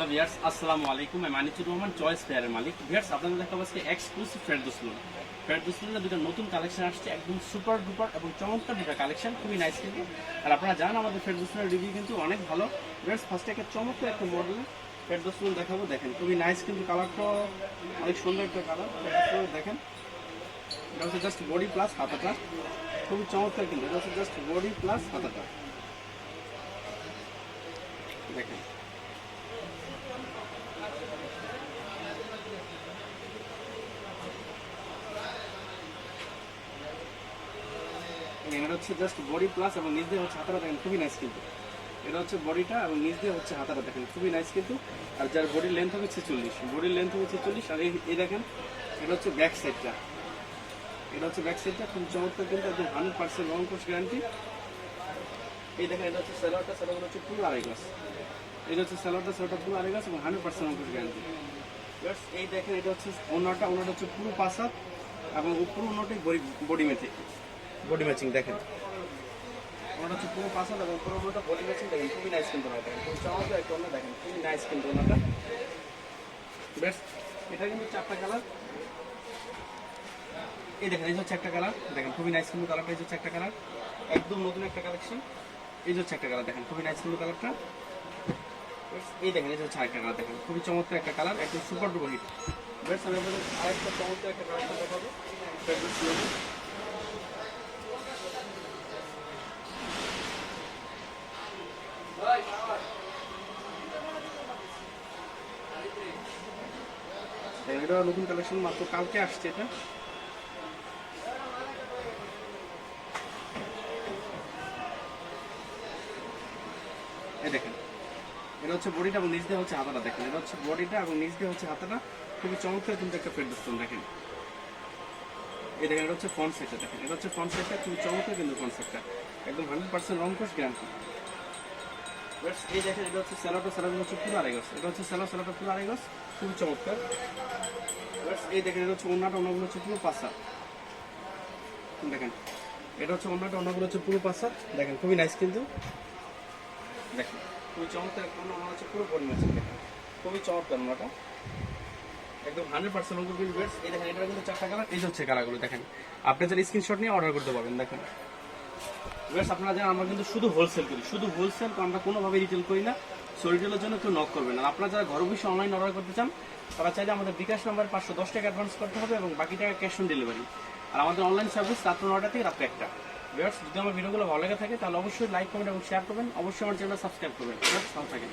Hello viewers আসসালামু আলাইকুম। আমি মানিচুর রহমান, চয়েস ফেয়ারের মালিক। ভিয়ার্স আপনাদের দেখাবো আজকে এক্সক্লুসিভ ফেরদোসলুন ফেরদোসলুনের দুটো নতুন কালেকশন আসছে, একদম সুপার ডুপার এবং চমৎকার দুটো কালেকশন খুবই নাইস কিন্তু। আর আপনারা জানেন আমাদের ফেরদোসলুনের রিভিউ কিন্তু অনেক ভালো। ভিয়ার্স ফার্স্টে একটা চমৎকার একটা মডেল ফেরদোসলুন দেখাবো। দেখেন, খুবই নাইস কিন্তু কালারটা অনেক সুন্দর একটা কালার দেখেন। এটা হচ্ছে জাস্ট বডি প্লাস হাতাটা। খুবই চমৎকার কিন্তু, এটা হচ্ছে জাস্ট বডি প্লাস হাতাটা। দেখেন। এটা হচ্ছে জাস্ট বডি প্লাস এবং নিচ দিয়ে হচ্ছে হাতাটা দেখেন খুবই নাইস কিন্তু। এটা হচ্ছে বডিটা এবং নিচ দিয়ে হচ্ছে হাতাটা দেখেন খুবই নাইস কিন্তু। আর যার বডির লেন্থ হবে ছেচল্লিশ বডির লেন্থ হবে ছেচল্লিশ আর এই দেখেন এটা হচ্ছে ব্যাক সাইডটা এটা হচ্ছে ব্যাক সাইডটা খুব চমৎকার কিন্তু একদম হান্ড্রেড পার্সেন্ট রং কোর্স গ্যারান্টি এই দেখেন, এটা হচ্ছে স্যালোয়ারটা স্যালোয়ার হচ্ছে পুরো আড়াই গাছ এটা হচ্ছে স্যালোয়ারটা স্যালোয়ারটা পুরো গাছ এবং হান্ড্রেড পার্সেন্ট রং কোর্স গ্যারান্টি এই দেখেন এটা হচ্ছে ওনারটা ওনারটা হচ্ছে পুরো পাসাত এবং পুরো ওনারটাই body body matching body matching দেখেন। ওনাটা হচ্ছে পুরো পাসাত এবং পুরো বডি ম্যাচিং দেখেন খুবই নাইস কিন্তু ওনাটা। খুব চমৎকার একটা ওনা দেখেন খুবই নাইস কিন্তু ওনাটা। বেশ এটা কিন্তু চারটা কালার এই দেখেন এই হচ্ছে একটা কালার দেখেন খুবই নাইস কিন্তু কালারটা এই যে হচ্ছে একটা কালার একদম নতুন একটা কালেকশন এই যে হচ্ছে একটা কালার দেখেন খুবই নাইস কিন্তু কালারটা এই দেখেন যে হচ্ছে আরেকটা কালার দেখেন খুবই চমৎকার একটা কালার একদম সুপার ডুপার হিট বেশ আমি আপনাদের আরেকটা চমৎকার একটা দেখাবো। এটা নতুন কালেকশন মাত্র কালকে আসছে এটা। এই দেখেন এটা হচ্ছে বডিটা এবং নিচ দিয়ে হচ্ছে হাতাটা দেখেন। এটা হচ্ছে বডিটা এবং নিচ দিয়ে হচ্ছে হাতাটা খুবই চমৎকার কিন্তু একটা ফেডস্টোন দেখেন। এই দেখেন, এটা হচ্ছে ফ্রন্ট সাইডটা দেখেন। এটা হচ্ছে ফ্রন্ট সাইডটা খুবই চমৎকার কিন্তু ফ্রন্ট সাইডটা একদম হান্ড্রেড পার্সেন্ট রং কোর্স গ্যারান্টি এই এটা হচ্ছে হচ্ছে এটা হচ্ছে গছ খুবই চমৎকার। এই এটা হচ্ছে অন্যগুলো হচ্ছে পুরো দেখেন, এটা হচ্ছে অন্যটা অন্যগুলো হচ্ছে পুরো পাঁচা দেখেন, খুবই নাইস কিন্তু। দেখেন। খুবই চমৎকার একটা অন্য হচ্ছে পুরো বডি দেখেন খুবই চমৎকার অন্যটা একদম হান্ড্রেড পার্সেন্ট অঙ্কুর বেডস এই দেখেন এটা কিন্তু চারটা কালার এই হচ্ছে কালারগুলো দেখেন। আপনি যারা স্ক্রিনশট নিয়ে অর্ডার করতে পারবেন, দেখেন। বেশ আপনারা জানেন, আমরা কিন্তু শুধু হোলসেল করি। শুধু হোলসেল আমরা কোনোভাবে রিটেল করি না। সো জন্য কেউ নক করবেন আর আপনারা যারা ঘর বসে অনলাইন অর্ডার করতে চান, তারা চাইলে আমাদের বিকাশ নাম্বার পাঁচশো দশ টাকা অ্যাডভান্স করতে হবে এবং বাকি টাকা ক্যাশ অন ডেলিভারি আর আমাদের অনলাইন সার্ভিস রাত্র নটা থেকে রাত্রে একটা। ভিউয়ার্স যদি আমার ভিডিওগুলো ভালো লেগে থাকে, তাহলে অবশ্যই লাইক কমেন্ট এবং শেয়ার করবেন। অবশ্যই আমার চ্যানেল সাবস্ক্রাইব করবেন। ভালো থাকেন।